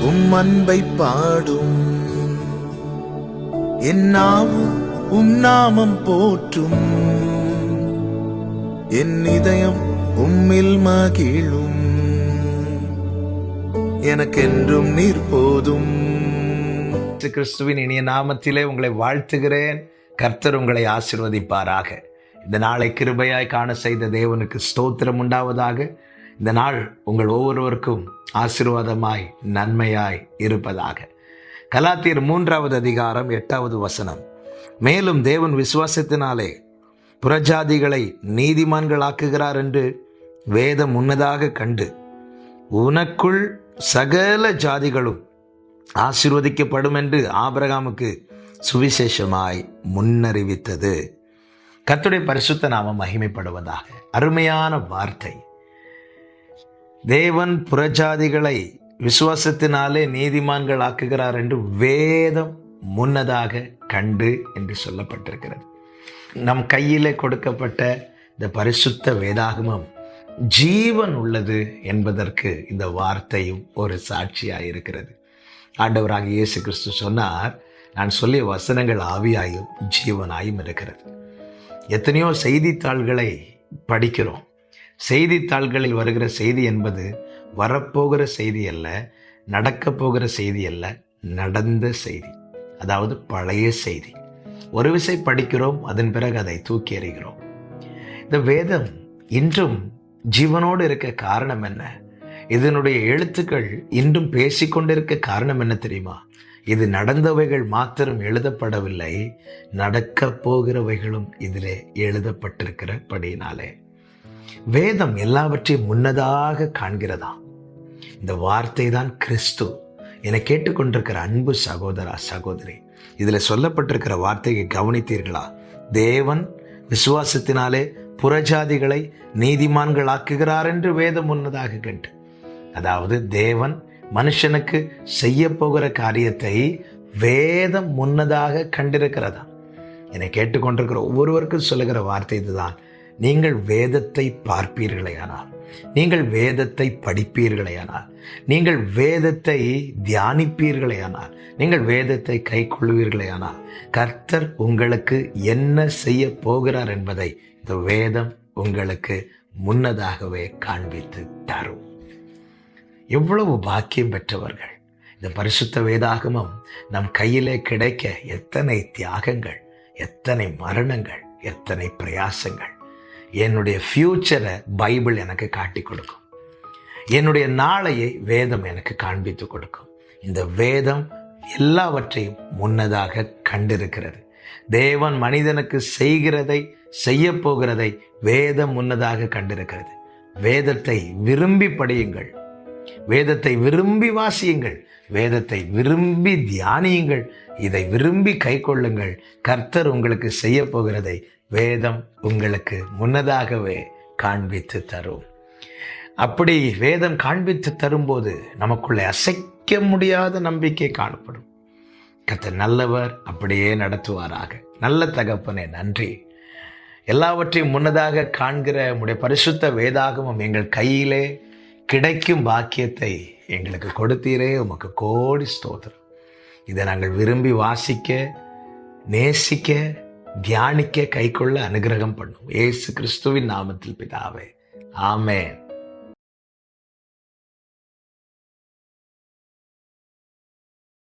உம் அன்பை பாடும். என் நாவும் உம் நாமம் போற்றும். என் இதயம் உம்மில் மகிழும். எனக்கென்றும் நீர் போதும். கிறிஸ்துவின் இனிய நாமத்திலே உங்களை வாழ்த்துகிறேன். கர்த்தர் உங்களை ஆசிர்வதிப்பாராக. இந்த நாளை கிருபையாய் காண செய்த தேவனுக்கு ஸ்தோத்திரம் உண்டாவதாக. இந்த நாள் உங்கள் ஒவ்வொருவருக்கும் ஆசீர்வாதமாய் நன்மையாய் இருப்பதாக. கலாத்தியர் மூன்றாவது அதிகாரம் எட்டாவது வசனம். மேலும் தேவன் விசுவாசத்தினாலே புறஜாதிகளை நீதிமான்களாக்குகிறார் என்று வேதம் முன்னதாக கண்டு உனக்குள் சகல ஜாதிகளும் ஆசிர்வதிக்கப்படும் என்று ஆபிரகாமுக்கு சுவிசேஷமாய் முன்னறிவித்தது. கத்துடைய பரிசுத்த நாமம் மகிமைப்படுவதாக. அருமையான வார்த்தை. தேவன் புறஜாதிகளை விசுவாசத்தினாலே நீதிமான்கள் ஆக்குகிறார் என்று வேதம் முன்னதாக கண்டு என்று சொல்லப்பட்டிருக்கிறது. நம் கையிலே கொடுக்கப்பட்ட இந்த பரிசுத்த வேதாகமம் ஜீவன் உள்ளது என்பதற்கு இந்த வார்த்தையும் ஒரு சாட்சியாக இருக்கிறது. ஆண்டவராக இயேசு கிறிஸ்து சொன்னார் நான் சொல்லிய வசனங்கள் ஆவியாயும் ஜீவனாயும் இருக்கிறது. எத்தனையோ செய்தித்தாள்களை படிக்கிறோம். செய்தித்தாள்களில் வருகிற செய்தி என்பது வரப்போகிற செய்தி அல்ல நடக்கப் போகிற செய்தி அல்ல நடந்த செய்தி. அதாவது பழைய செய்தி. ஒரு விசை படிக்கிறோம் அதன் பிறகு அதை தூக்கி எறிகிறோம். இந்த வேதம் இன்றும் ஜீவனோடு இருக்க காரணம் என்ன? இதனுடைய எழுத்துக்கள் இன்றும் பேசிக்கொண்டிருக்க காரணம் என்ன தெரியுமா? இது நடந்தவைகள் மாத்திரம் எழுதப்படவில்லை நடக்கப் போகிறவைகளும் இதிலே எழுதப்பட்டிருக்கிறபடியினாலே வேதம் எல்லாவற்றையும் முன்னதாக காண்கிறதா? இந்த வார்த்தை தான் கிறிஸ்து. என கேட்டுக்கொண்டிருக்கிற அன்பு சகோதரா சகோதரி இதில் சொல்லப்பட்டிருக்கிற வார்த்தையை கவனித்தீர்களா? தேவன் விசுவாசத்தினாலே புறஜாதிகளை நீதிமான்களாக்குகிறார் என்று வேதம் முன்னதாக கண்டு அதாவது தேவன் மனுஷனுக்கு செய்ய போகிற காரியத்தை வேதம் முன்னதாக கண்டிருக்கிறதா? என்னை கேட்டுக்கொண்டிருக்கிற ஒவ்வொருவருக்கும் சொல்லுகிற வார்த்தை இதுதான். நீங்கள் வேதத்தை பார்ப்பீர்களேயானால் நீங்கள் வேதத்தை படிப்பீர்களேயானால் நீங்கள் வேதத்தை தியானிப்பீர்களேயானால் நீங்கள் வேதத்தை கை கொள்வீர்களேயானால் கர்த்தர் உங்களுக்கு என்ன செய்ய போகிறார் என்பதை இந்த வேதம் உங்களுக்கு முன்னதாகவே காண்பித்து தரும். எவ்வளவு பாக்கியம் பெற்றவர்கள். இந்த பரிசுத்த வேதாகமம் நம் கையிலே கிடைக்க எத்தனை தியாகங்கள் எத்தனை மரணங்கள் எத்தனை பிரயாசங்கள். என்னுடைய ஃப்யூச்சரை பைபிள் எனக்கு காட்டி கொடுக்கும். என்னுடைய நாளையை வேதம் எனக்கு காண்பித்து கொடுக்கும். இந்த வேதம் எல்லாவற்றையும் முன்னதாக கண்டிருக்கிறது. தேவன் மனிதனுக்கு செய்கிறதை செய்ய போகிறதை வேதம் முன்னதாக கண்டிருக்கிறது. வேதத்தை விரும்பி படியுங்கள். வேதத்தை விரும்பி வாசியுங்கள். வேதத்தை விரும்பி தியானியுங்கள். இதை விரும்பி கைக்கொள்ளுங்கள். கர்த்தர் உங்களுக்கு செய்ய போகிறதை வேதம் உங்களுக்கு முன்னதாகவே காண்பித்து தரும். அப்படி வேதம் காண்பித்து தரும்போது நமக்குள்ளே அசைக்க முடியாத நம்பிக்கை காணப்படும். கத்த நல்லவர் அப்படியே நடத்துவாராக. நல்ல தகப்பனே நன்றி. எல்லாவற்றையும் முன்னதாக காண்கிற உடைய பரிசுத்த வேதாகமம் எங்கள் கையிலே கிடைக்கும் பாக்கியத்தை எங்களுக்கு கொடுத்தீரே. உமக்கு கோடி ஸ்தோத்திரம். இதை நாங்கள் விரும்பி வாசிக்க நேசிக்க தியானிக்க கைக்கொள்ள அனுகிரகம் பண்ணும். ஏசு கிறிஸ்துவின் நாமத்தில் பிதாவே. ஆமேன்.